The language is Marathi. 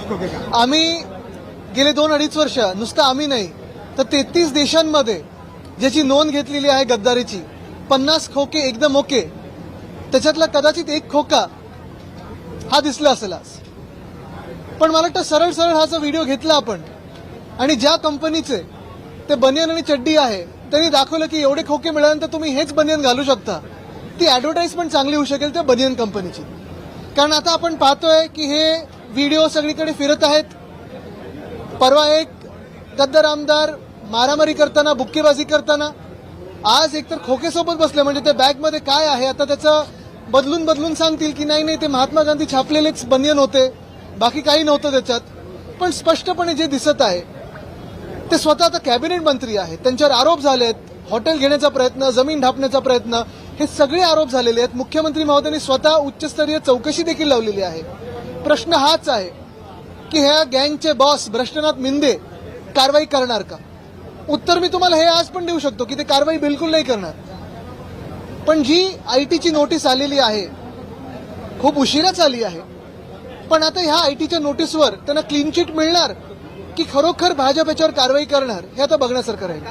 आहेत आम्ही गेले दोन अडीच वर्ष नुसतं आम्ही नाही तर तेहतीस देशांमध्ये ज्याची नोंद घेतलेली आहे गद्दारीची पन्नास खोके एकदम ओके त्याच्यातला कदाचित एक खोका हा दिसला असेल आज. पण मला वाटतं सरळ सरळ हा जो व्हिडिओ घेतला आपण आणि ज्या कंपनीचे ते बनियन आणि चड्डी आहे त्यांनी दाखवलं की एवढे खोके मिळाल्यानंतर तुम्ही हेच बनियन घालू शकता. ती ॲडव्हर्टाईजमेंट चांगली होऊ शकेल त्या बनियन कंपनीची कारण आता आपण पाहतोय की हे व्हिडिओ सगळीकडे फिरत आहेत. परवा एक गद्दार आमदार मारामारी करताना बुक्केबाजी करताना आज एकतर खोकेसोबत बसले म्हणजे त्या बॅगमध्ये काय आहे आता त्याचं बदलून बदलून सांगतील की नाही नाही ते महात्मा गांधी छापलेलेच बनियन होते बाकी काही नव्हतं त्याच्यात. पण स्पष्टपणे जे दिसत आहे ते स्वतः आता कॅबिनेट मंत्री आहेत. त्यांच्यावर आरोप झालेत हॉटेल घेण्याचा प्रयत्न जमीन ढापण्याचा प्रयत्न हे सगळे आरोप झालेले आहेत. मुख्यमंत्री महोदयांनी स्वतः उच्चस्तरीय चौकशी देखील लावलेली आहे. प्रश्न हाच आहे की ह्या गँगचे बॉस भ्रष्टनाथ मिंदे कारवाई करणार का? उत्तर मी तुम्हाला हे आज पण देऊ शकतो की ते कारवाई बिलकुल नाही करणार. पण जी आय टीची नोटीस आलेली आहे खूप उशिराच आली आहे पण आता ह्या आय टीच्या नोटीसवर त्यांना क्लीन चिट मिळणार की खरोखर भाजप याच्यावर कारवाई करणार हे आता बघण्यासारखं राहील.